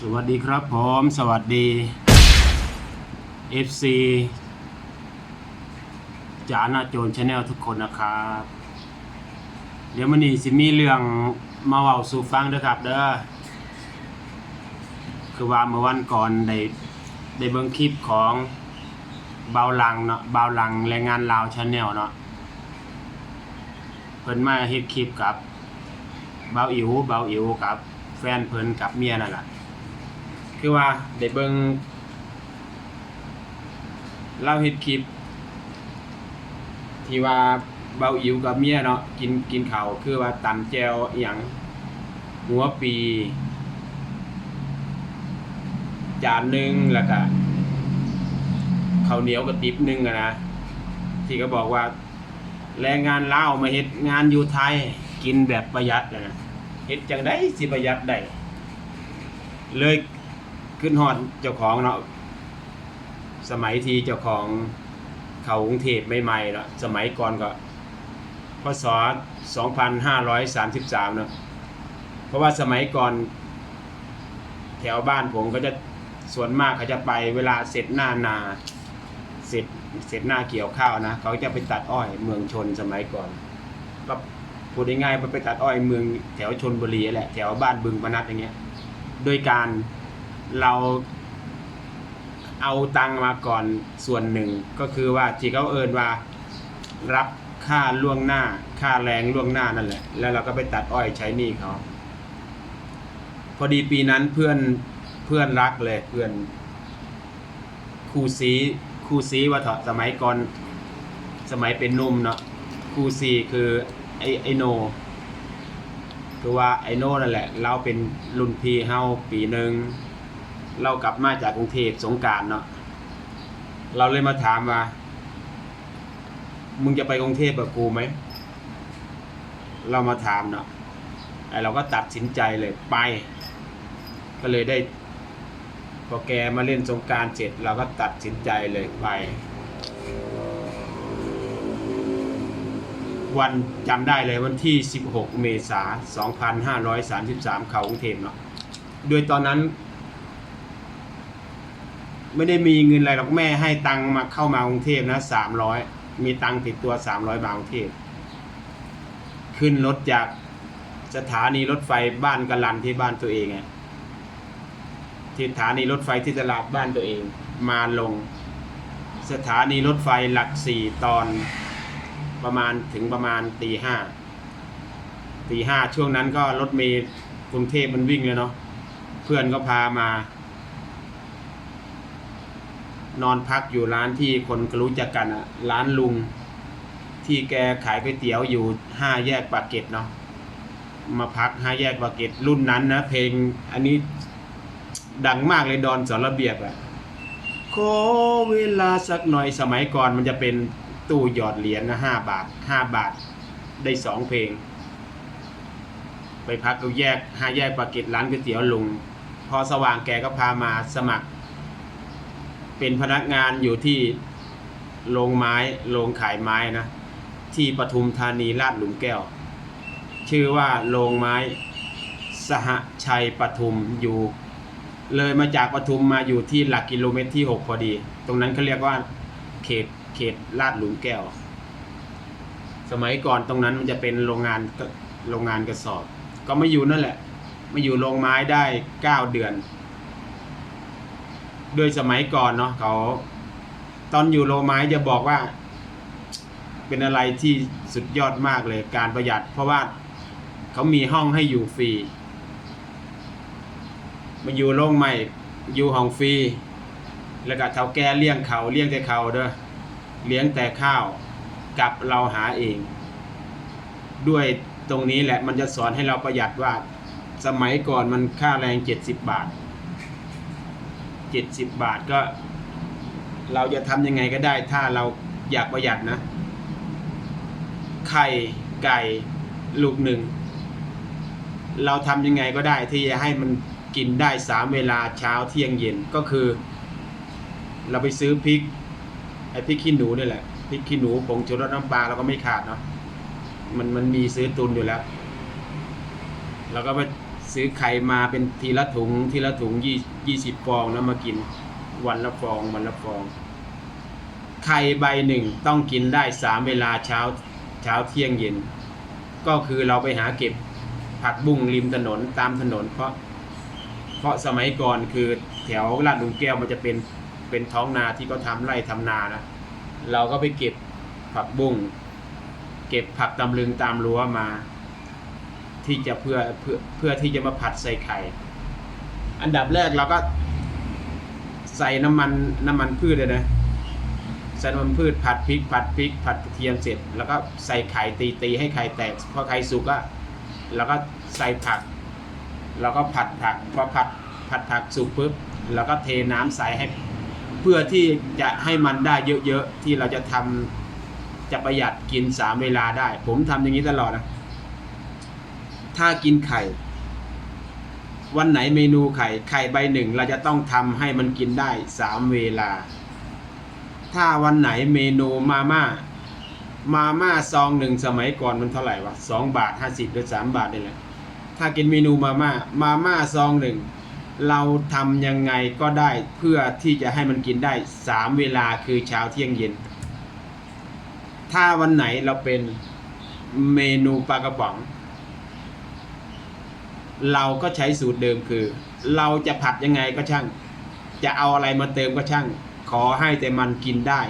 สวัสดีครับผมสวัสดี FC จานาโจนชาแนลทุกคนนะครับ เดี๋ยวมันนี้สิมีเรื่องมาเว้าสู่ฟังเด้อครับเด้อคือว่าเมื่อวันก่อนได้ได้เบิ่งคลิปของเบาลังเนาะเบาลังแรงงานลาวชาแนลเนาะเพิ่นมาเฮ็ดคลิปกับเบาอิ๋วเบาอิ๋วกับแฟนเพิ่นกับเมียนั่นแหละ คือว่าได้เบิ่งเล่าเฮ็ดคลิป ที่ว่าเบาอิ๋วกับเมียเนาะกินกินเขาคือว่าตำแจวอหยังหัวปี จานหนึ่งแล้วก็ข้าวเหนียวกับติบหนึ่งอะนะที่ก็บอกว่า แรงงานเล่าวมาเฮ็ดงานอยู่ไทย กินแบบประหยัดอะนะเฮ็ดจังได๋สิประหยัดได้เลย ขึ้นฮอดเจ้าของเนาะสมัยที่เจ้าของเขากรุงเทพใหม่ๆเนาะสมัยก่อนก็พศ2533เนาะเพราะว่าสมัยก่อน แถวบ้านผมก็จะส่วนมากเขาจะไปเวลาเสร็จหน้านา เสร็จเสร็จหน้าเกี่ยวข้าวนะ เขาจะไปตัดอ้อยเมืองชนสมัยก่อนก็พูดง่ายๆไปไปตัดอ้อยเมืองแถวชนบุรีแหละแถวบ้านบึงพนัสอย่างเงี้ย โดยการ เราเอาตังมาก่อนส่วนหนึ่ง ก็คือว่าที่เขาเอินว่ารับค่าล่วงหน้า ค่าแรงล่วงหน้านั่นแหละ แล้วเราก็ไปตัดอ้อยใช้หนี้เขาพอดีปีนั้นเพื่อนเพื่อนรักเลยเพื่อนครูซีครูซีว่าเถอะสมัยก่อนสมัยเป็นนุ่มเนาะครูซีคือไอไอโนคือว่าไอโนนั่นแหละ เราเป็นรุ่นพี่เฮาปีหนึ่ง เรากลับมาจากกรุงเทพสงการเนาะเราเลยมาถามว่า มึงจะไปกรุงเทพกับกูไหม เรามาถามเนาะไอเราก็ตัดสินใจเลยไป ก็เลยได้พอแกมาเล่นสงการเสร็จเราก็ตัดสินใจเลยไป วันจำได้เลยวันที่ 16 เมษายน 2533 เขากรุงเทพเนาะโดยตอนนั้น ไม่ได้มีเงินอะไรหรอกแม่ให้ตังมาเข้ามากรุงเทพนะ300มีตังติดตัว300บาทกรุงเทพขึ้นรถจากสถานีรถไฟบ้านกะลันที่บ้านตัวเองไงที่สถานีรถไฟที่ตลาดบ้านตัวเอง มาลง สถานีรถไฟหลักสี่ตอนประมาณถึงประมาณตีห้าตีห้าช่วงนั้นก็รถเมล์กรุงเทพมันวิ่งเลยเนาะเพื่อนก็พามา นอนพักอยู่ร้านที่คนรู้จักกันอะร้านลุง ที่แกขายก๋วยเตี๋ยวอยู่ห้าแยกปากเกร็ดเนาะมาพักห้าแยกปากเกร็ดรุ่นนั้นนะเพลงอันนี้ดังมากเลยดอนสอนระเบียบอะขอเวลาสักหน่อยสมัยก่อนมันจะเป็นตู้หยอดเหรียญนะห้าบาทห้าบาทได้สองเพลง ไปพักก็แยกห้าแยกปากเกร็ดร้านก๋วยเตี๋ยวลุง พอสว่างแกก็พามาสมัคร เป็นพนักงานอยู่ที่โรงไม้โรงขายไม้นะ ที่ปทุมธานีลาดหลุมแก้ว ชื่อว่าโรงไม้สหชัยปทุมอยู่ เลยมาจากปทุมมาอยู่ที่หลักกิโลเมตรที่ 6 พอดี ตรงนั้นเขาเรียกว่าเขตเขตลาดหลุมแก้ว สมัยก่อนตรงนั้นมันจะเป็นโรงงานโรงงานกระสอบ ก็มาอยู่นั่นแหละมาอยู่โรงไม้ได้ 9 เดือน โดยสมัยก่อนเนาะเขาตอนอยู่โรงไม้จะบอกว่า เป็นอะไรที่สุดยอดมากเลยการประหยัด เพราะว่าเขามีห้องให้อยู่ฟรีมาอยู่โรงไม้อยู่ห้องฟรีแล้วก็เท่าแก่เลี้ยงเขาเลี้ยงแต่เขาเด้อเลี้ยงแต่ข้าวกับเราหาเอง ด้วยตรงนี้แหละมันจะสอนให้เราประหยัดว่า สมัยก่อนมันค่าแรงเจ็ดสิบบาท เจ็ดสิบบาทก็ เราจะทำยังไงก็ได้ ถ้าเราอยากประหยัดนะ ไข่ไก่ลูกหนึ่ง เราทำยังไงก็ได้ที่จะให้มันกินได้สามเวลาเช้าเที่ยงเย็นก็คือ เราไปซื้อพริกไอ้พริกขี้หนูนี่แหละพริกขี้หนูผงชูรสน้ำปลาเราก็ไม่ขาดเนาะมันมันมีซื้อตุนอยู่แล้ว เราก็ไป ซื้อไข่มาเป็นทีละถุงทีละถุงยี่ยี่สิบฟองแล้วมากินวันละฟองวันละฟอง ไข่ใบหนึ่งต้องกินได้สามเวลาเช้าเช้าเที่ยงเย็น ก็คือเราไปหาเก็บผักบุ้งริมถนนตามถนน เพราะ เพราะสมัยก่อนคือแถวลาดหลุมแก้วมันจะเป็นเป็นท้องนาที่เขาทำไร่ทำนานะเราก็ไปเก็บผักบุ้งเก็บผักตำลึงตามรั้วมา ที่จะเพื่อเพื่อเพื่อที่จะมาผัดใส่ไข่ อันดับแรกเราก็ใส่น้ำมันน้ำมันพืชเลยนะใส่น้ำมันพืชผัดพริกผัดพริกผัดกระเทียมเสร็จ แล้วก็ใส่ไข่ตีตีให้ไข่แตกพอไข่สุกก็แล้วก็ใส่ผัก แล้วก็ผัดผักพอผัดผัดผักสุกปุ๊บแล้วก็เทน้ำใส่ให้ เพื่อที่จะให้มันได้เยอะๆที่เราจะทำจะประหยัดกินสามเวลาได้ ผมทำอย่างนี้ตลอดนะ ถ้ากินไข่ วันไหนเมนูไข่ ไข่ใบหนึ่งเราจะต้องทำให้มันกินได้สามเวลา ถ้าวันไหนเมนูมาม่ามาม่าซองหนึ่งสมัยก่อนมันเท่าไหร่วะสองบาทห้าสิบหรือสามบาทนี่แหละถ้ากินเมนูมาม่ามาม่าซองหนึ่งเราทำยังไงก็ได้เพื่อที่จะให้มันกินได้สามเวลาคือเช้าเที่ยงเย็น ถ้าวันไหนเราเป็นเมนูปลากระป๋อง เราก็ใช้สูตรเดิมคือ เราจะผัดยังไงก็ช่าง จะเอาอะไรมาเติมก็ช่าง ขอให้แต่มันกินได้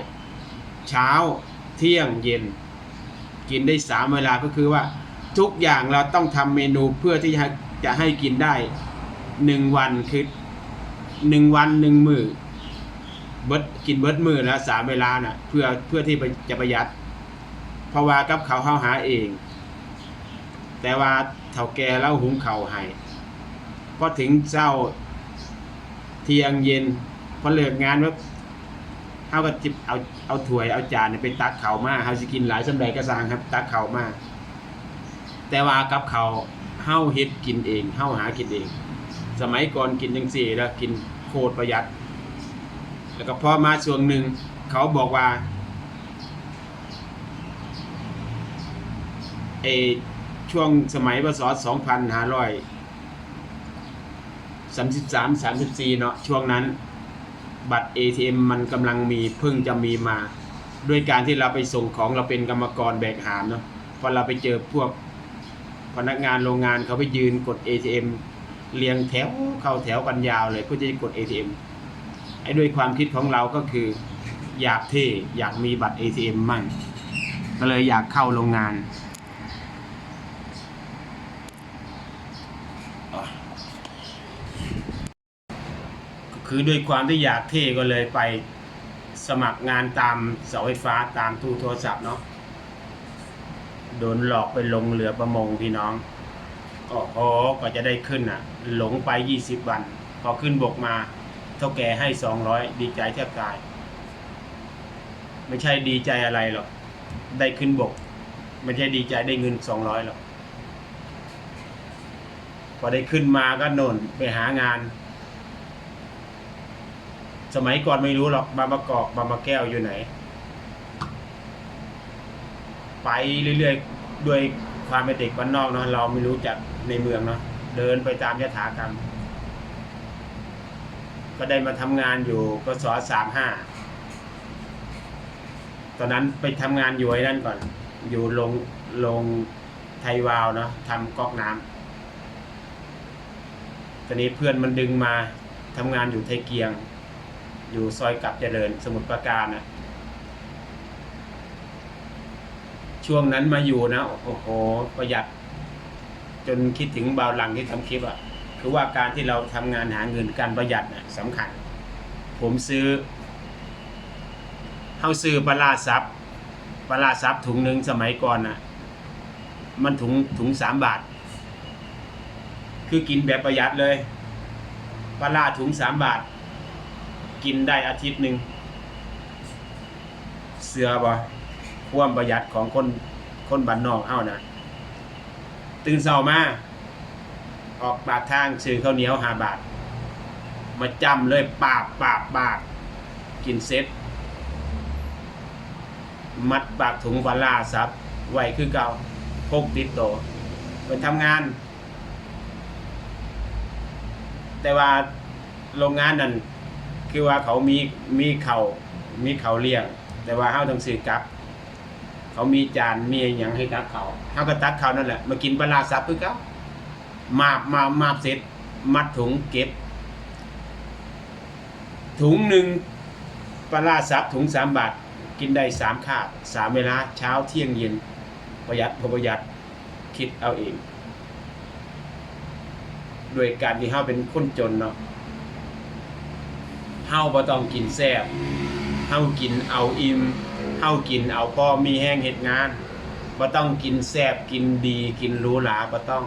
เช้าเที่ยงเย็น กินได้สามเวลาก็คือว่า ทุกอย่างเราต้องทำเมนูเพื่อที่จะจะให้กินได้หนึ่งวันคือหนึ่งวันหนึ่งมือเบิดกินเบิดมือแล้วสามเวลาน่ะเพื่อเพื่อที่จะประหยัดเพราะว่ากับเขาวเฮาหาเอง แต่ว่าเฒ่าแก่เล่าหุงเข่าให้พอถึงเช้าเที่ยงเย็นพอเลิกงานว่าเฮาก็จิบเอาเอาถ้วยเอาจานเนี่ยไปตักเข่ามาเฮาสิกินหลายสำใดก็สร้างครับ ตักเข่ามาแต่ว่ากับเขาวเฮาเฮ็ดกินเองเฮาหากินเอง สมัยก่อนกินจังซี่แล้วกินโคตรประหยัด แล้วก็พอมาช่วงหนึ่งเขาบอกว่าไอ ช่วงสมัยพศ2533 34เนาะช่วงนั้น บัตร ATM มันกำลังมีเพิ่งจะมีมา ด้วยการที่เราไปส่งของเราเป็นกรรมกรแบกหามเนาะพอเราไปเจอพวกพนักงานโรงงานเขาไปยืนกด ATM เรียงแถวเข้าแถวกันยาวเลยเพื่อจะกด ATM ไอ้ด้วยความคิดของเราก็คือ อยากเท่อยากมีบัตร ATM มั่งก็เลยอยากเข้าโรงงาน คือด้วยความที่อยากเท่ก็เลยไปสมัครงานตามเสาไฟฟ้าตามตู้โทรศัพท์เนาะโดนหลอกไปลงเรือประมงพี่น้อง ก็พอก็จะได้ขึ้นอะ หลงไปยี่สิบวัน พอขึ้นบกมา เท่าแก่ให้สองร้อยดีใจแทบตาย ไม่ใช่ดีใจอะไรหรอกได้ขึ้นบก ไม่ใช่ดีใจได้เงินสองร้อยหรอกพอได้ขึ้นมาก็นนไปหางาน สมัยก่อนไม่รู้หรอกบางประกอบบางประแก้วอยู่ไหน ไปเรื่อยๆด้วยความเป็นเด็กบ้านนอกเนาะเราไม่รู้จักในเมืองเนาะเดินไปตามยถากรรม ก็ได้มาทำงานอยู่กศสามห้าตอนนั้นไปทำงานอยู่ไอ้นั่นก่อน อยู่โรงโรงไทยวาวเนาะทำก๊อกน้ำตอนนี้เพื่อนมันดึงมาทำงานอยู่ไทยเกียง อยู่ซอยกับเจริญสมุทรปราการนะช่วงนั้นมาอยู่นะโอ้โหประหยัด จนคิดถึงบาวหลังที่ทำคลิปอะ่ะ คือว่าการที่เราทำงานหาเงินการประหยัดน่ะสำคัญ ผมซื้อเฮาซื้อปลาร้าซับปลาร้าซับถุงหนึ่งสมัยก่อนน่ะมันถุงถุงสามบาท คือกินแบบประหยัดเลยปลาร้าถุงสามบาท กินได้อาทิตย์หนึ่งเสือบ่ความประหยัดของคนคนบ้านนอกเฮานะตื่นเช้ามาออกปากทางซื้อข้าวเหนียวหาบาท มาจำเลยปาบปาบปาบกินเซ็ตมัดปากถุงปลาร้าซับไว้คือเก่าพกติดตัวไปทำงาน แต่ว่าโรงงานนั่น คือว่าเขามีมีเขามีเขาเลี้ยง แต่ว่าเฮาต้องซื้อกลับ เขามีจานมีอหยังให้ตักเขาเฮาก็ตักเขานั่นแหละมากินปลาร้าซับคือเก่ามาบมามาบเสร็จ มัดถุงเก็บ ถุงหนึ่งปลาร้าซับถุงสามบาท กินได้สามคาบสามเวลาเช้าเที่ยงเย็น ประหยัดพอประหยัดคิดเอาเองโดยการที่เฮาเป็นคนจนเนาะ เฮาบ่ต้องกินแซ่บเฮากินเอาอิ่มเฮากินเอาพอมีแห้งเฮ็ดงานบ่ต้องกินแซ่บกินดีกินหรูหราบ่ต้อง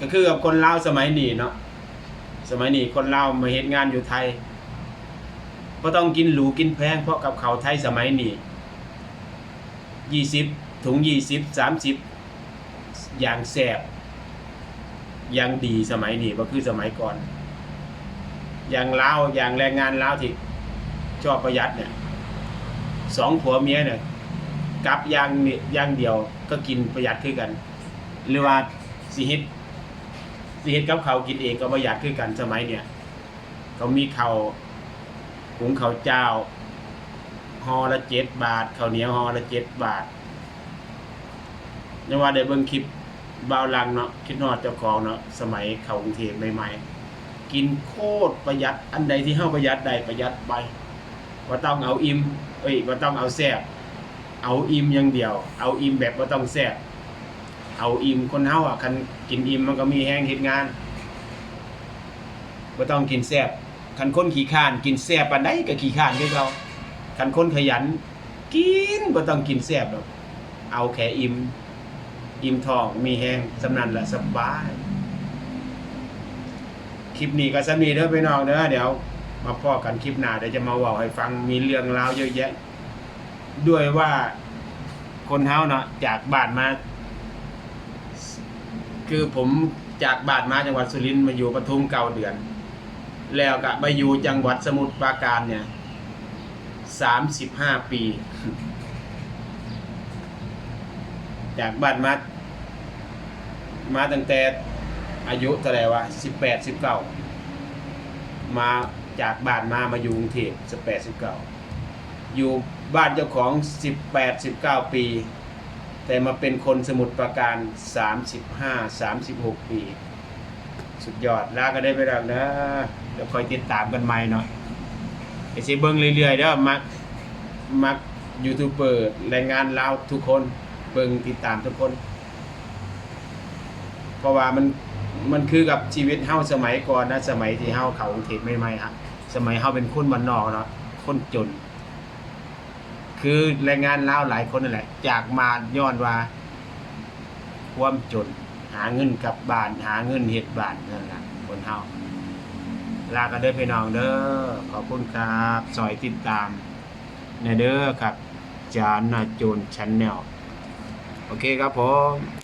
ก็คือกับคนลาวสมัยนี้เนาะสมัยนี้คนลาวมาเฮ็ดงานอยู่ไทยบ่ต้องกินหรูกินแพงเพราะกับเขาไทยสมัยนี้ยี่สิบถุงยี่สิบสามสิบอย่างแสบอย่างดีสมัยนี้ก็คือสมัยก่อน อย่างลาวอย่างแรงงานลาวที่ชอบประหยัดเนี่ยสองผัวเมียเนี่ยกับย่างนี่อย่างเดียวก็กินประหยัดคือกัน หรือว่าสิฮ็ดสิฮ็ดกับเขากินเองก็ประหยัดคือกันสมัยเนี่ยเขามีเขาหุงเขาเจ้าหอละเจ็ดบาทข้าวเหนียวหอละเจ็ดบาทยังว่าได้เบิ่งคลิปบ่าวลังเนาะคิดฮอดเจ้าของเนาะสมัยเขากรุงเทพใหม่ๆ กินโคตรประหยัด อันใดที่เฮาประหยัดได้ประหยัดไปบ่ต้องเอาอิ่มเอ้ยบ่ต้องเอาแซ่บเอาอิ่มอย่างเดียว เอาอิ่มแบบบ่ต้องแซ่บเอาอิ่มคนเฮาอะคันกินอิ่มมันก็มีแฮงเฮ็ดงานบ่ต้องกินแซ่บคันคนขี้ข้าน กินแซ่บปานใดก็ขี้ข้านคือเก่าคันคนขยัน กินบ่ต้องกินแซ่บดอกเอาแค่อิ่มอิ่มท้องมีแห้งสำนันละสบาย คลิปนี้ก็สำนีเด้อพี่น้องเด้อเดี๋ยว มาพ่อกันคลิปหน้าเดี๋ยวจะมาว้าให้ฟังมีเรื่องราวเยอะแยะ ด้วยว่าคนเฮาเนาะจากบ้านมา คือผมจากบ้านมาจังหวัดสุรินทร์มาอยู่ปทุมเก่าเดือน แล้วก็มาอยู่จังหวัดสมุทรปราการเนี่ยสามสิบห้าปี จากบ้านมามาตั้งแต่ อายุเท่าไหร่วะสิบแปดสิบเก้ามาจากบ้านมามาอยู่กรุงเทพสิบแปดสิบเก้าอยู่บ้านเจ้าของสิบแปดสิบเก้าปี แต่มาเป็นคนสมุทรปราการสามสิบห้าสามสิบหกปี สุดยอดลาก็ได้ไปแล้วนะเดี๋ยวคอยติดตามกันใหม่เนาะไอซีเบิ้งเรื่อยๆเด้อมักมักยูทูบเบอร์แรงงานลาวทุกคนเบิ่งติดตามทุกคน เพราะว่ามัน มันคือกับชีวิตเฮาสมัยก่อนนะสมัยที่เฮาเขาเทพใหม่ๆครับสมัยเฮาเป็นคนบ้านนอกเนาะคนจน คือแรงงานลาวหลายคนนั่นแหละจากมาย้อนว่า ความจน หาเงินกลับบ้านหาเงินเฮ็ดบ้านนั่นแหละคนเฮาลากันเด้อพี่น้องเด้อขอบคุณครับสอยติดตามในเด้อครับจานนาจนชันแนลโอเคครับผม